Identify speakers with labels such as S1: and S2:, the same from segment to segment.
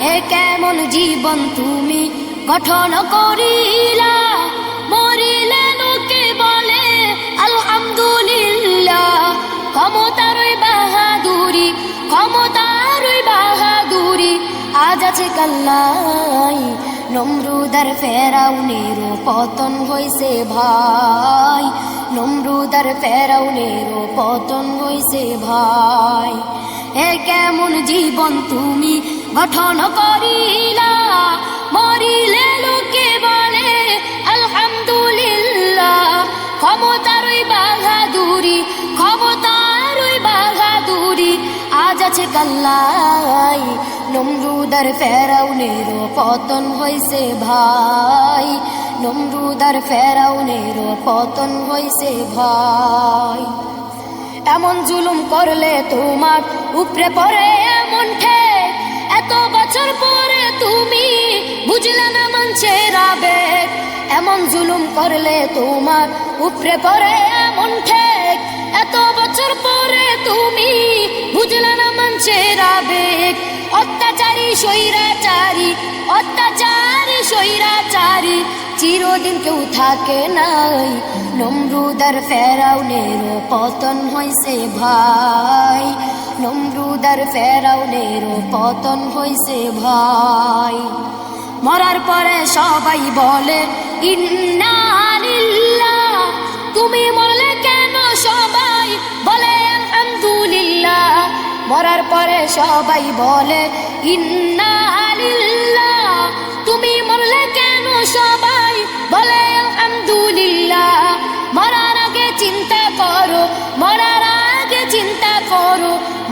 S1: এ কেমন জীবন তুমি? গঠন করিলা, মরিলে লোকে বলে, আলহামদুলিল্লাহ। ক্ষমতারই বাহাদুরি ক্ষমতারই বাহাদুরি। আজ আছে কাল্লাই, নমরুদার ফেরাউনের পতন হইছে ভাই। নমরুদার ফেরাউনের পতন হইছে ভাই। এ কেমন জীবন তুমি? গঠন করিলা, মরিলে লোকে বলে, আলহামদুলিল্লাহ। ক্ষমতারই বাহাদুরি ক্ষমতারই বাহাদুরি, আজ আছে কাল্লাই। নমরুদার ফেরাউনের পতন হইছে ভাই, নমরুদার ফেরাউনের পতন হইছে ভাই। এমন জুলুম করলে তোমার উপরে পড়ে এমন ঠেক এত বছর পরে তুমি বুঝলে না মানছে রাবেক এমন জুলুম করলে তোমার উপরে পরে এমন ঠেক। এত বছর পরে তুমি বুঝলে না মানছে রাবেক অত্যাচারী সৈরাচারী অত্যাচারী সৈরাচারী চিরদিন কেউ থাকে নাই। নমরুদার ফেরাউনের পতন হইছে ভাই। নমরুদার ফেরাউনের পতন হয়েছে ভাই। মরার পরে সবাই বলে ইন্নালিল্লাহ তুমি মরলে কেন সবাই বলে, আলহামদুলিল্লাহ। মরার পরে সবাই বলে ইন্নালিল্লাহ তুমি মরলে কেন সবাই বলে, আলহামদুলিল্লাহ। মরার আগে চিন্তা করো, মরার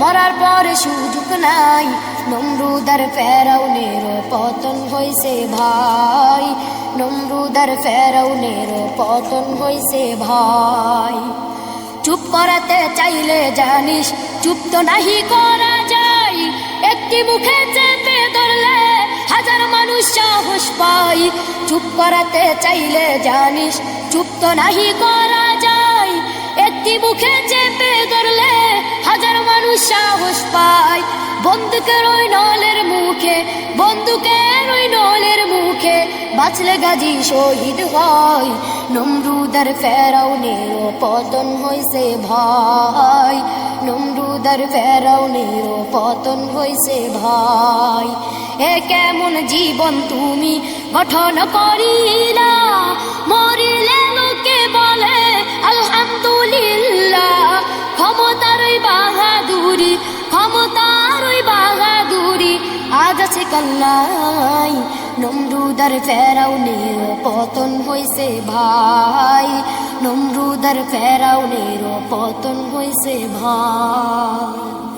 S1: মরার পরে সুযোগ নাই। নমরুদার ফেরাউনের পতন হইছে ভাই। নমরুদার ফেরাউনের পতন হইছে ভাই। চুপ করাতে চাইলে জানিস, চুপ তো নাহি করা যায়। একটি মুখে চেপে ধরলে হাজার মানুষ সাহস পাই চুপ করাতে চাইলে জানিস, চুপ তো নাহি করা যায়। একটি মুখে চেপে ধরলে হাজার মানুষ সাহস পায়। বন্দুকের ওই নলের মুখে বন্দুকের ওই নলের মুখে বাঁচলে গাজী শহীদ হয়। নমরুদার ফেরাউনের পতন হইছে ভাই। নমরুদার ফেরাউনের পতন হইছে ভাই। এ কেমন জীবন তুমি গঠন করিলা? মরিলে আছে কাল্লাই নমরুদার ফেরাউনের পতন হয়েছে ভাই। নমরুদার ফেরাউনের পতন হয়েছে ভাই।